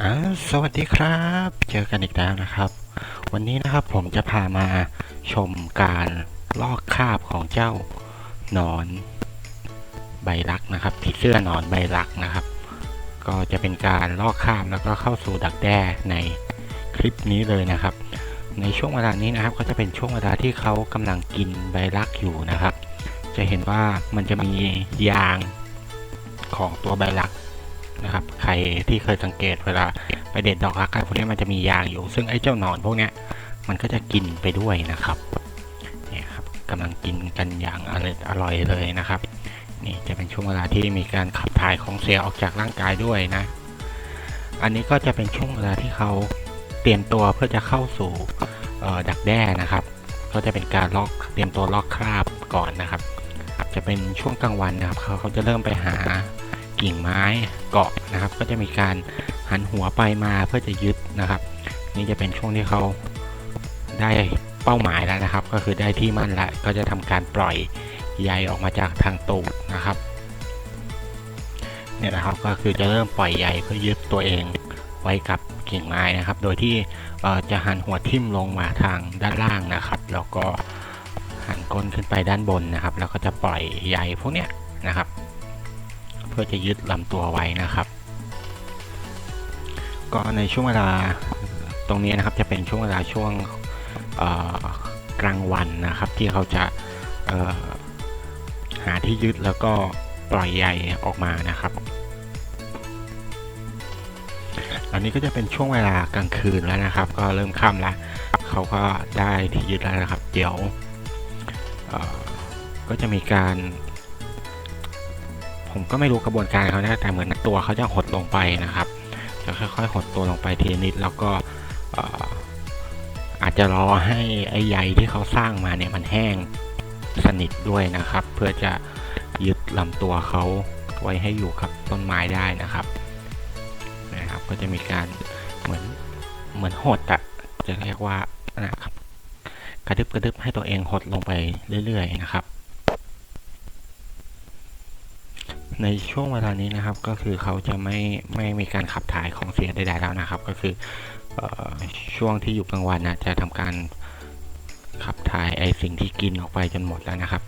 อ่าสวัสดีครับ เจอกันอีกแล้วนะครับ วันนี้นะครับผมจะพามาชมการลอกคราบของเจ้าหนอนใบรักนะครับผีเสื้อหนอนใบรักนะครับ ก็จะเป็นการลอกคราบแล้วก็เข้าสู่ดักแด้ในคลิปนี้เลยนะครับ ในช่วงเวลานี้นะครับ ก็จะเป็นช่วงเวลาที่เขากำลังกินใบรักอยู่นะครับ จะเห็นว่ามันจะมียางของตัวใบรัก นะครับ ใครที่เคยสังเกตเวลาไปเด็ดดอกรักอะไรพวกนี้มันจะมียางอยู่ ซึ่งไอ้เจ้าหนอนพวกนี้มันก็จะกินไปด้วยนะครับเนี่ยครับกำลังกินกันอย่างอร่อยอร่อยเลยนะครับ นี่จะเป็นช่วงเวลาที่มีการขับถ่ายของเสียออกจากร่างกายด้วยนะ อันนี้ก็จะเป็นช่วงเวลาที่เขาเตรียมตัวเพื่อจะเข้าสู่ดักแด้นะครับ ก็จะเป็นการลอกเตรียมตัวลอกคราบก่อนนะครับ จะเป็นช่วงกลางวันนะครับเขาเขาจะเริ่มไปหา กิ่งไม้เกาะนะครับ ก็จะมีการหันหัวไปมาเพื่อจะยึดนะครับ นี่จะเป็นช่วงที่เขาได้เป้าหมายแล้วนะครับ ก็คือได้ที่มั่นล้วก็จะทำการปล่อยใยออกมาจากทางตูดนะครับเนี่ยนะครับก็คือจะเริ่มปล่อยใยเพื่อยึดตัวเองไว้กับกิ่งไม้นะครับ โดยที่จะหันหัวทิ่มลงมาทางด้านล่างนะครับ แล้วก็หันก้นขึ้นไปด้านบนนะครับ แล้วก็จะปล่อยใยพวกเนี้ยนะครับ เพื่อจะยึดลำตัวไว้นะครับ ก็ในช่วงเวลาตรงนี้นะครับจะเป็นช่วงเวลาช่วงกลางวันนะครับ ที่เขาจะหาที่ยึดแล้วก็ปล่อยใยออกมานะครับ อันนี้ก็จะเป็นช่วงเวลากลางคืนแล้วนะครับ ก็เริ่มค่ำแล้วเขาก็ได้ที่ยึดแล้วนะครับ เดี๋ยวก็จะมีการ ผมก็ไม่รู้กระบวนการเขานะแต่เหมือนตัวเขาจะหดลงไปนะครับจะค่อยๆหดตัวลงไปทีนิดแล้วก็เอ่ออาจจะรอให้ไอ้ใยที่เขาสร้างมาเนี่ยมันแห้งสนิทด้วยนะครับ เพื่อจะยึดลำตัวเขาไว้ให้อยู่กับต้นไม้ได้นะครับนะครับ ก็จะมีการเหมือนเหมือนหดอะจะเรียกว่านะครับกระดึบกระดึบให้ตัวเองหดลงไปเรื่อยๆนะครับ ในช่วงเวลานี้นะครับก็คือเขาจะไม่ไม่มีการขับถ่ายของเสียใดๆแล้วนะครับ ก็คืออช่วงที่อยู่กลางวันนะจะทำการขับถ่ายไอสิ่งที่กินออกไปจนหมดแล้วนะครับ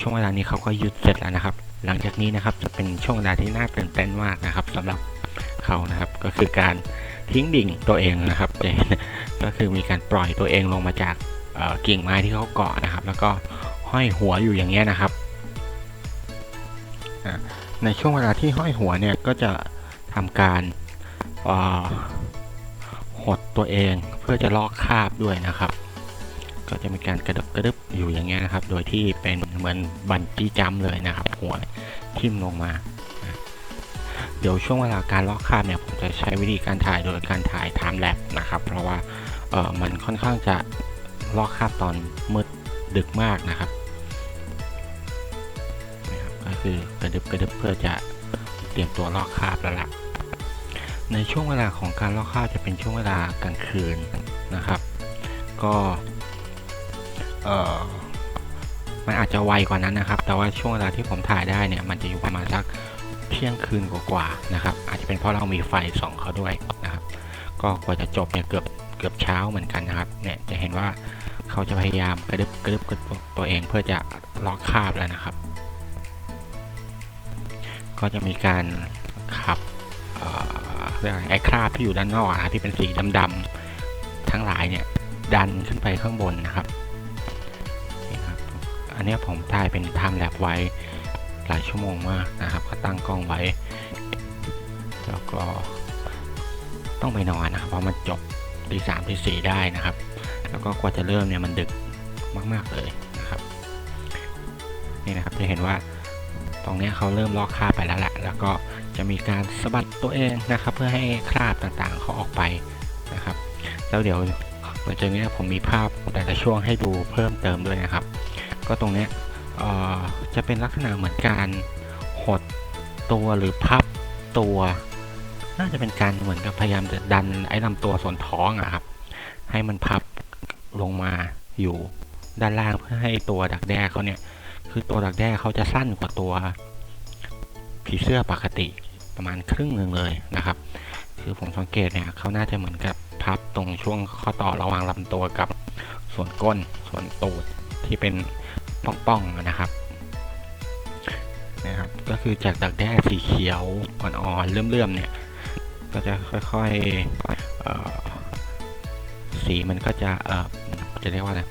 ช่วงเวลานี้เขาก็หยึดเสร็จแล้วนะครับ หลังจากนี้นะครับจะเป็นช่วงเวลาที่น่าตื่นเต้นมากนะครับสำหรับเขานะครับ ก็คือการทิ้งดิ่งตัวเองนะครับ ก็คือมีการปล่อยตัวเองลงมาจากกิ่งไม้ที่เขาเกาะนะครับ แล้วก็ห้อยหัวอยู่อย่างเงี้ยนะครับ ในช่วงเวลาที่ห้อยหัวเนี่ยก็จะทำการหดตัวเองเพื่อจะลอกคราบด้วยนะครับ ก็จะมีการกระดึบกระดึบอยู่อย่างเงี้ยนะครับ โดยที่เป็นเหมือนบันจี้จัมเลยนะครับ หัวทิ่มลงมา เดี๋ยวช่วงเวลาการลอกคราบเนี่ยผมจะใช้วิธีการถ่ายโดยการถ่าย time lapse นะครับ เพราะว่าเออมันค่อนข้างจะลอกคราบตอนมืดดึกมากนะครับ คือกระดึบกระดึบเพื่อจะเตรียมตัวลอกคาบแล้วล่ะ ในช่วงเวลาของการลอกคาบจะเป็นช่วงเวลากลางคืนนะครับ ก็เออมันอาจจะไวกว่านั้นนะครับ แต่ว่าช่วงเวลาที่ผมถ่ายได้เนี่ยมันจะอยู่ประมาณสักเที่ยงคืนกว่าๆนะครับ อาจจะเป็นเพราะเรามีไฟส่องเขาด้วยนะครับ ก็กว่าจะจบเนี่ยเกือบเกือบเช้าเหมือนกันนะครับ เนี่ยจะเห็นว่าเขาจะพยายามกระดึบกระดึบกระดึบตัวเองเพื่อจะล็อกคาบแล้วนะครับ ก็จะมีการขับเรียกอะไอ้คราบที่อยู่ด้านนอกอะที่เป็นสีดำๆทั้งหลายเนี่ยดันขึ้นไปข้างบนนะครับอันนี้ผมถ่ายเป็นไทม์แลปไว้หลายชั่วโมงมากนะครับก็ตั้งกล้องไว้ แล้วก็ต้องไปนอนนะครับเพราะมันจบตีสามตีสี่ได้นะครับ แล้วก็กว่าจะเริ่มเนี่ยมันดึกมากๆเลยนะครับ นี่นะครับจะเห็นว่า ตรงเนี้ยเขาเริ่มลอกคราบไปแล้วแหละแล้วก็จะมีการสะบัดตัวเองนะครับ เพื่อให้คราบต่างๆเขาออกไปนะครับ แล้วเดี๋ยวหลังจากนี้ผมมีภาพแต่ละช่วงให้ดูเพิ่มเติมด้วยนะครับ ก็ตรงเนี้ยจะเป็นลักษณะเหมือนการหดตัวหรือพับตัว น่าจะเป็นการเหมือนกับพยายามจะดันไอ้ลำตัวส่วนท้องอะครับ ให้มันพับลงมาอยู่ด้านล่างเพื่อให้ตัวดักแด้เขาเนี่ย คือตัวดักแด้เขาจะสั้นกว่าตัวผีเสื้อปกติประมาณครึ่งหนึ่งเลยนะครับ คือผมสังเกตเนี่ยเขาน่าจะเหมือนกับพับตรงช่วงข้อต่อระหว่างลำตัวกับส่วนก้นส่วนตูดที่เป็นป้องๆนะครับนะครับ ก็คือจากดักแด้สีเขียวอ่อนๆเลื่อมๆเนี่ย ก็จะค่อยๆสีมันก็จะเออจะเรียกว่าอะไร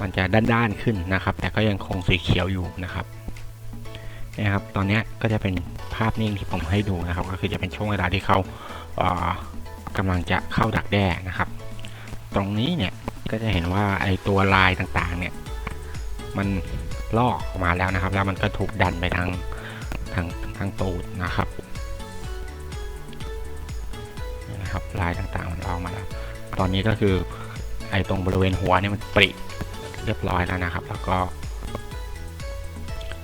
มันจะด้านๆขึ้นนะครับ แต่ก็ยังคงสีเขียวอยู่นะครับนะครับ ตอนนี้ก็จะเป็นภาพนิ่งที่ผมให้ดูนะครับ ก็คือจะเป็นช่วงเวลาที่เขาเอ่อกำลังจะเข้าดักแด้นะครับ ตรงนี้เนี่ยก็จะเห็นว่าไอตัวลายต่างๆ เนี่ยมันลอกออกมาแล้วนะครับ แล้วมันก็ถูกดันไปทางทางทางตูดนะครับนี่นะครับลายต่างๆมันออกมาแล้ว ตอนนี้ก็คือไอ้ตรงบริเวณหัวเนี่ยมันปริ เรียบร้อยแล้วนะครับ แล้วก็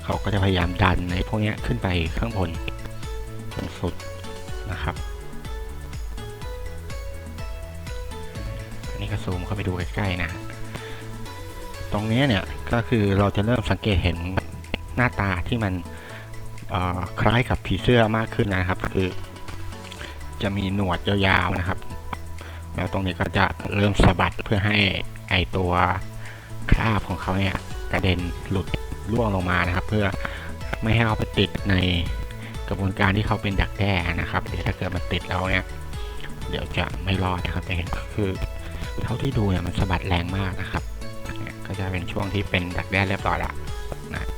เขาก็จะพยายามดันในพวกนี้ขึ้นไปข้างบนจนสุดนะครับ อันนี้ก็ซูมเข้าไปดูใกล้ๆนะ ตรงนี้เนี่ยก็คือเราจะเริ่มสังเกตเห็นหน้าตาที่มันคล้ายกับผีเสื้อมากขึ้นนะครับ คือ จะมีหนวดยาวๆนะครับ แล้วตรงนี้ก็จะเริ่มสะบัดเพื่อให้ไอตัว คราบของเขาเนี่ยกระเด็นหลุดร่วงลงมานะครับ เพื่อไม่ให้เขาไปติดในกระบวนการที่เขาเป็นดักแด้นะครับเดี๋ยวถ้าเกิดมันติดแล้วเนี่ยเดี๋ยวจะไม่รอดนะครับจะเห็นก็คือเท่าที่ดูเนี่ยมันสะบัดแรงมากนะครับเนี่ยก็จะเป็นช่วงที่เป็นดักแด้เรียบร้อยล้วนะ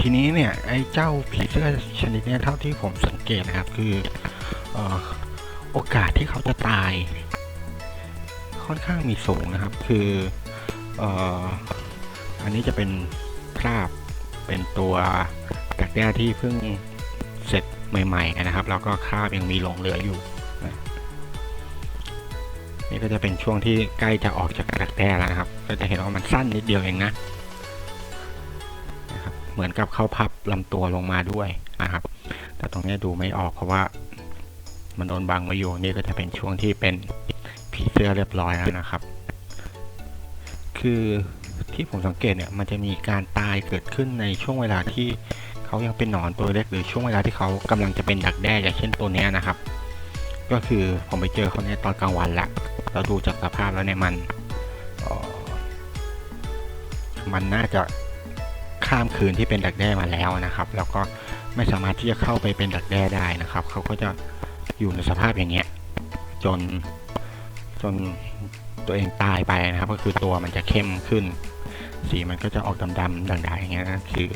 ทีนี้เนี่ยไอ้เจ้าผีเสื้อชนิดเนี้ยเท่าที่ผมสังเกตนะครับคืออโอกาสที่เขาจะตาย ค่อนข้างมีสูงนะครับ คือ อันนี้จะเป็นคราบเป็นตัวดักแด้ที่เพิ่งเสร็จใหม่ๆนะครับ แล้วก็คราบยังมีหลงเหลืออยู่นี่ก็จะเป็นช่วงที่ใกล้จะออกจากดักแด้แล้วนะครับ ก็จะเห็นว่ามันสั้นนิดเดียวเองนะนะครับ เหมือนกับเข้าพับลำตัวลงมาด้วยนะครับ แต่ตรงนี้ดูไม่ออกเพราะว่ามันโดนบังไว้อยู่นี่ก็จะเป็นช่วงที่เป็นผีเสื้อเรียบร้อยแล้วนะครับ คือที่ผมสังเกตเนี่ยมันจะมีการตายเกิดขึ้นในช่วงเวลาที่เขายังเป็นหนอนตัวเล็กหรือช่วงเวลาที่เขากำลังจะเป็นดักแด้อย่างเช่นตัวนี้นะครับ ก็คือผมไปเจอเขาเนี่ยตอนกลางวันละเราดูจากสภาพแล้วเนี่ยมันออมันน่าจะข้ามคืนที่เป็นดักแด้มาแล้วนะครับ แล้วก็ไม่สามารถที่จะเข้าไปเป็นดักแด้ได้นะครับ เขาก็จะอยู่ในสภาพอย่างเงี้ยจนจน ตัวเองตายไปนะครับ ก็คือตัวมันจะเข้มขึ้น สีมันก็จะออกดำๆด่างๆอย่างเงี้ยนะคือ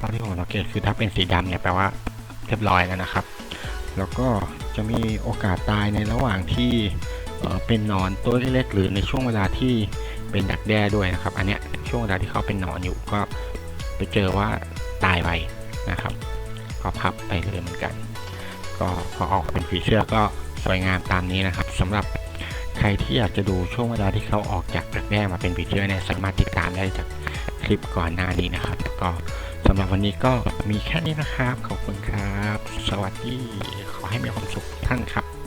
ตอนที่ผมสังเกตคือถ้าเป็นสีดำเนี่ยแปลว่าเรียบร้อยแล้วนะครับ แล้วก็จะมีโอกาสตายในระหว่างที่เเป็นหนอนตัวเล็กๆหรือในช่วงเวลาที่เป็นดักแด้ด้วยนะครับ อันเนี้ยช่วงเวลาที่เขาเป็นหนอนอยู่ก็ไปเจอว่าตายไปนะครับ ก็พับไปเลยเหมือนกัน ก็พอออกเป็นผีเสื้อก็สวยงามตามนี้นะครับสำหรับ ใครที่อยากจะดูช่วงเวลาที่เขาออกจากดักแรกมาเป็นผีเสื้อเนี่ยสามารถติดตามได้จากคลิปก่อนหน้านี้นะครับ ก็สำหรับวันนี้ก็มีแค่นี้นะครับ ขอบคุณครับ สวัสดี ขอให้มีความสุขทุกท่านครับ